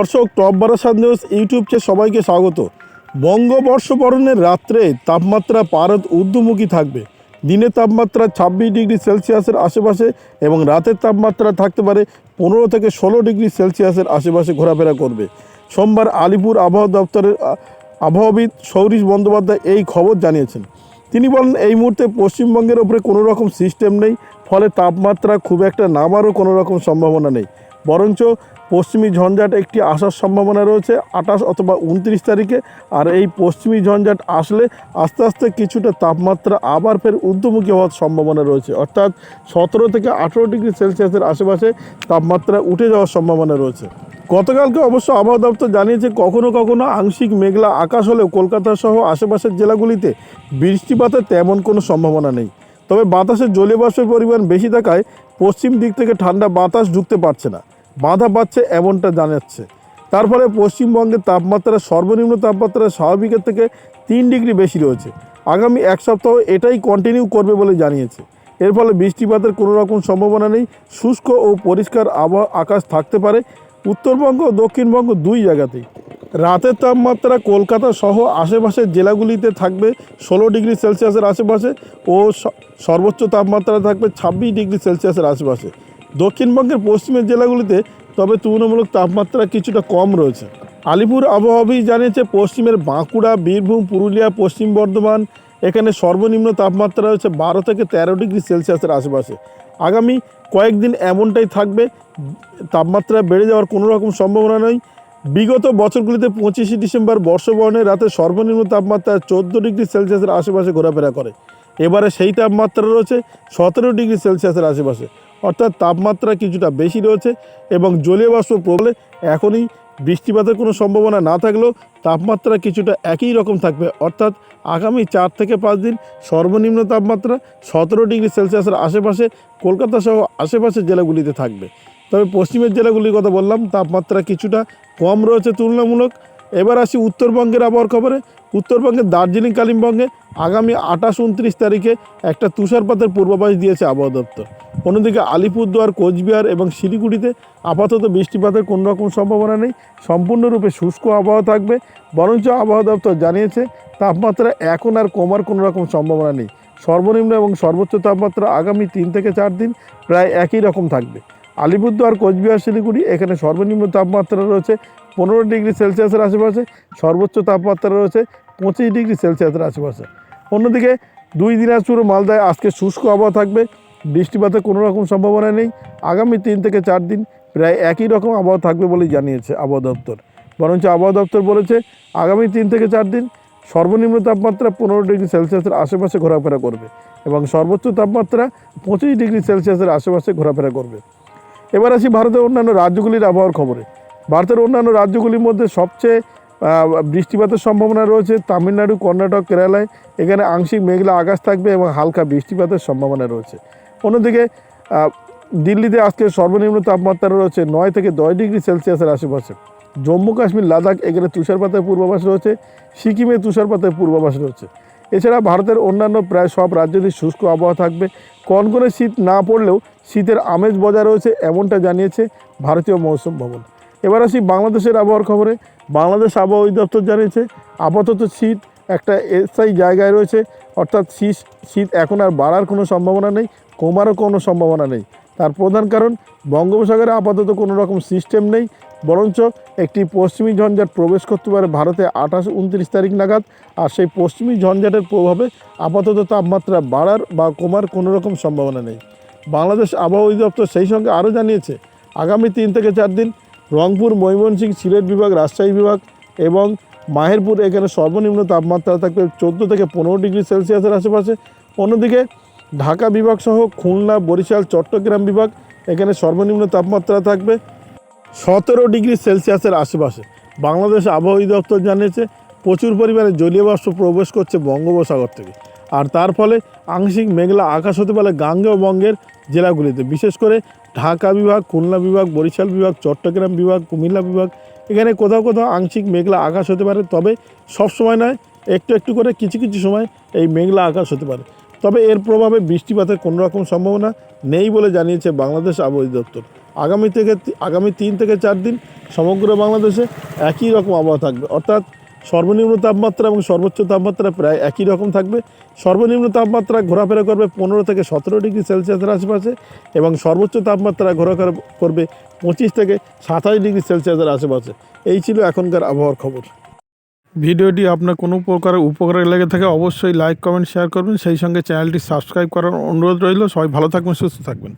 দর্শক, top Barasat news YouTube channel সবাইকে স্বাগত। বঙ্গবর্ষবরণের রাত্রে তাপমাত্রা পারদ ঊর্ধ্বমুখী থাকবে। দিনের তাপমাত্রা ছাব্বিশ ডিগ্রি সেলসিয়াসের আশেপাশে এবং রাতের তাপমাত্রা থাকতে পারে পনেরো থেকে ষোলো ডিগ্রি সেলসিয়াসের আশেপাশে ঘোরাফেরা করবে। সোমবার আলিপুর আবহাওয়া দপ্তরের আবহাওয়াবিদ সৌরিশ বন্দ্যোপাধ্যায় এই খবর জানিয়েছেন। তিনি বলেন, এই মুহূর্তে পশ্চিমবঙ্গের ওপরে কোনো রকম সিস্টেম নেই, ফলে তাপমাত্রা খুব একটা নামারও কোনো রকম সম্ভাবনা নেই। বরঞ্চ পশ্চিমী ঝঞ্ঝাট একটি আসার সম্ভাবনা রয়েছে আঠাশ অথবা উনত্রিশ তারিখে। আর এই পশ্চিমী ঝঞ্ঝাট আসলে আস্তে আস্তে কিছুটা তাপমাত্রা আবার ফের ঊর্ধ্বমুখী হওয়ার সম্ভাবনা রয়েছে। অর্থাৎ সতেরো থেকে আঠেরো ডিগ্রি সেলসিয়াসের আশেপাশে তাপমাত্রা উঠে যাওয়ার সম্ভাবনা রয়েছে। গতকালকে অবশ্য আবহাওয়া দপ্তর জানিয়েছে কখনো কখনো আংশিক মেঘলা আকাশ হলেও কলকাতা সহ আশেপাশের জেলাগুলিতে বৃষ্টিপাতের তেমন কোনো সম্ভাবনা নেই। তবে বাতাসের জলীয় বাষ্পের পরিমাণ বেশি থাকায় পশ্চিম দিক থেকে ঠান্ডা বাতাস ঢুকতে পারছে না। বাধা পাচ্ছে এমনটা জানাচ্ছে। তার ফলে পশ্চিমবঙ্গের তাপমাত্রা সর্বনিম্ন তাপমাত্রা স্বাভাবিকের থেকে তিন ডিগ্রি বেশি রয়েছে। আগামী এক সপ্তাহ এটাই কন্টিনিউ করবে বলে জানিয়েছে। এর ফলে বৃষ্টিপাতের কোনো রকম সম্ভাবনা নেই। শুষ্ক ও পরিষ্কার আবহাওয়া আকাশ থাকতে পারে। উত্তরবঙ্গ ও দক্ষিণবঙ্গ দুই জায়গাতেই। রাতের তাপমাত্রা কলকাতা সহ আশেপাশের জেলাগুলিতে থাকবে ষোলো ডিগ্রি সেলসিয়াসের আশেপাশে ও সর্বোচ্চ তাপমাত্রা থাকবে ছাব্বিশ ডিগ্রি সেলসিয়াসের আশেপাশে। দক্ষিণবঙ্গের পশ্চিমের জেলাগুলিতে তবে তুলনামূলক তাপমাত্রা কিছুটা কম রয়েছে। আলিপুর আবহাওয়াবিদ জানিয়েছে, পশ্চিমের বাঁকুড়া, বীরভূম, পুরুলিয়া, পশ্চিম বর্ধমান এখানে সর্বনিম্ন তাপমাত্রা রয়েছে বারো থেকে তেরো ডিগ্রি সেলসিয়াসের আশেপাশে। আগামী কয়েকদিন এমনটাই থাকবে, তাপমাত্রা বেড়ে যাওয়ার কোনো রকম সম্ভাবনা নেই। বিগত বছরগুলিতে পঁচিশে ডিসেম্বর বর্ষবরণের রাতে সর্বনিম্ন তাপমাত্রা চোদ্দ ডিগ্রি সেলসিয়াসের আশেপাশে ঘোরাফেরা করে। এবারে সেই তাপমাত্রা রয়েছে সতেরো ডিগ্রি সেলসিয়াসের আশেপাশে। অর্থাৎ তাপমাত্রা কিছুটা বেশি রয়েছে এবং জলীয় বাষ্প প্রবলে এখনই বৃষ্টিপাতের কোনো সম্ভাবনা না থাকলেও তাপমাত্রা কিছুটা একই রকম থাকবে। অর্থাৎ আগামী চার থেকে পাঁচ দিন সর্বনিম্ন তাপমাত্রা সতেরো ডিগ্রি সেলসিয়াসের আশেপাশে কলকাতা সহ আশেপাশের জেলাগুলিতে থাকবে। তবে পশ্চিমের জেলাগুলির কথা বললাম, তাপমাত্রা কিছুটা কম রয়েছে তুলনামূলক। এবার আসি উত্তরবঙ্গের আবহাওয়ার খবরে। উত্তরবঙ্গের দার্জিলিং কালিম্পংয়ে আগামী আঠাশ উনত্রিশ তারিখে একটা তুষারপাতের পূর্বাভাস দিয়েছে আবহাওয়া দপ্তর। অন্যদিকে আলিপুরদুয়ার, কোচবিহার এবং শিলিগুড়িতে আপাতত বৃষ্টিপাতের কোনো রকম সম্ভাবনা নেই। সম্পূর্ণরূপে শুষ্ক আবহাওয়া থাকবে। বরঞ্চ আবহাওয়া দপ্তর জানিয়েছে, তাপমাত্রা এখন আর কমার কোনো রকম সম্ভাবনা নেই। সর্বনিম্ন এবং সর্বোচ্চ তাপমাত্রা আগামী তিন থেকে চার দিন প্রায় একই রকম থাকবে। আলিপুরদুয়ার, কোচবিহার, শিলিগুড়ি, এখানে সর্বনিম্ন তাপমাত্রা রয়েছে পনেরো ডিগ্রি সেলসিয়াসের আশেপাশে, সর্বোচ্চ তাপমাত্রা রয়েছে পঁচিশ ডিগ্রি সেলসিয়াসের আশেপাশে। অন্যদিকে দুই দিনাজপুর মালদায় আজকে শুষ্ক আবহাওয়া থাকবে বৃষ্টিপাতের কোনো রকম সম্ভাবনা নেই। আগামী তিন থেকে চার দিন প্রায় একই রকম আবহাওয়া থাকবে বলেই জানিয়েছে আবহাওয়া দপ্তর। বরঞ্চ আবহাওয়া দপ্তর বলেছে, আগামী তিন থেকে চার দিন সর্বনিম্ন তাপমাত্রা পনেরো ডিগ্রি সেলসিয়াসের আশেপাশে ঘোরাফেরা করবে এবং সর্বোচ্চ তাপমাত্রা পঁচিশ ডিগ্রি সেলসিয়াসের আশেপাশে ঘোরাফেরা করবে। এবার আসি ভারতের অন্যান্য রাজ্যগুলির আবহাওয়ার খবরে। ভারতের অন্যান্য রাজ্যগুলির মধ্যে সবচেয়ে বৃষ্টিপাতের সম্ভাবনা রয়েছে তামিলনাড়ু, কর্ণাটক, কেরালায়। এখানে আংশিক মেঘলা আকাশ থাকবে এবং হালকা বৃষ্টিপাতের সম্ভাবনা রয়েছে। অন্যদিকে দিল্লিতে আজকে সর্বনিম্ন তাপমাত্রা রয়েছে নয় থেকে দশ ডিগ্রি সেলসিয়াসের আশেপাশে। জম্মু কাশ্মীর, লাদাখ, এখানে তুষারপাতের পূর্বাভাস রয়েছে। সিকিমে তুষারপাতের পূর্বাভাস রয়েছে। এছাড়া ভারতের অন্যান্য প্রায় সব রাজ্যেরই শুষ্ক আবহাওয়া থাকবে। কনকনে শীত না পড়লেও শীতের আমেজ বজায় রয়েছে, এমনটা জানিয়েছে ভারতীয় মৌসুম ভবন। এবার আসি বাংলাদেশের আবহাওয়ার খবরে। বাংলাদেশ আবহাওয়া অধিদপ্তর জানিয়েছে, আপাতত শীত একটা স্থায়ী জায়গায় রয়েছে, অর্থাৎ শীত শীত এখন আর বাড়ার কোনো সম্ভাবনা নেই, কমারও কোনো সম্ভাবনা নেই। তার প্রধান কারণ, বঙ্গোপসাগরে আপাতত কোনো রকম সিস্টেম নেই বরঞ্চ একটি পশ্চিমী ঝঞ্ঝাট প্রবেশ করতে পারে ভারতে আঠাশ উনত্রিশ তারিখ নাগাদ, আর সেই পশ্চিমী ঝঞ্ঝাটের প্রভাবে আপাতত তাপমাত্রা বাড়ার বা কমার কোনো রকম সম্ভাবনা নেই। বাংলাদেশ আবহাওয়া অধিদপ্তর সেই সঙ্গে আরও জানিয়েছে, আগামী তিন থেকে চার দিন রংপুর, ময়মনসিংহ, সিলেট বিভাগ, রাজশাহী বিভাগ এবং মাহেরপুর এখানে সর্বনিম্ন তাপমাত্রা থাকবে চোদ্দ থেকে পনেরো ডিগ্রি সেলসিয়াসের আশেপাশে। অন্যদিকে ঢাকা বিভাগ সহ খুলনা, বরিশাল, চট্টগ্রাম বিভাগ এখানে সর্বনিম্ন তাপমাত্রা থাকবে সতেরো ডিগ্রি সেলসিয়াসের আশেপাশে। বাংলাদেশ আবহাওয়া অধিদপ্তর জানিয়েছে, প্রচুর পরিমাণে জলীয় বাষ্প প্রবেশ করছে বঙ্গোপসাগর থেকে। আর তার ফলে আংশিক মেঘলা আকাশ হতে পারে গাঙ্গেয় বঙ্গের জেলাগুলিতে। বিশেষ করে ঢাকা বিভাগ, খুলনা বিভাগ, বরিশাল বিভাগ, চট্টগ্রাম বিভাগ, কুমিল্লা বিভাগ, এখানে কোথাও কোথাও আংশিক মেঘলা আকাশ হতে পারে, তবে সব সময় নয়, একটু একটু করে কিছু কিছু সময় এই মেঘলা আকাশ হতে পারে। তবে এর প্রভাবে বৃষ্টিপাতের কোনো রকম সম্ভাবনা নেই বলে জানিয়েছে বাংলাদেশ আবহাওয়া অধিদপ্তর। আগামী থেকে আগামী তিন থেকে চার দিন সমগ্র বাংলাদেশে একই রকম আবহাওয়া থাকবে। অর্থাৎ সর্বনিম্ন তাপমাত্রা এবং সর্বোচ্চ তাপমাত্রা প্রায় একই রকম থাকবে। সর্বনিম্ন তাপমাত্রা ঘোরাফেরা করবে পনেরো থেকে সতেরো ডিগ্রি সেলসিয়াসের আশেপাশে এবং সর্বোচ্চ তাপমাত্রা ঘোরাফেরা করবে পঁচিশ থেকে সাতাশ ডিগ্রি সেলসিয়াসের আশেপাশে। এই ছিল এখনকার আবহাওয়ার খবর। ভিডিওটি আপনার কোনো প্রকার উপকারে লেগে থাকে অবশ্যই লাইক, কমেন্ট, শেয়ার করবেন। সেই সঙ্গে চ্যানেলটি সাবস্ক্রাইব করার অনুরোধ রইল। সবাই ভালো থাকবেন, সুস্থ থাকবেন।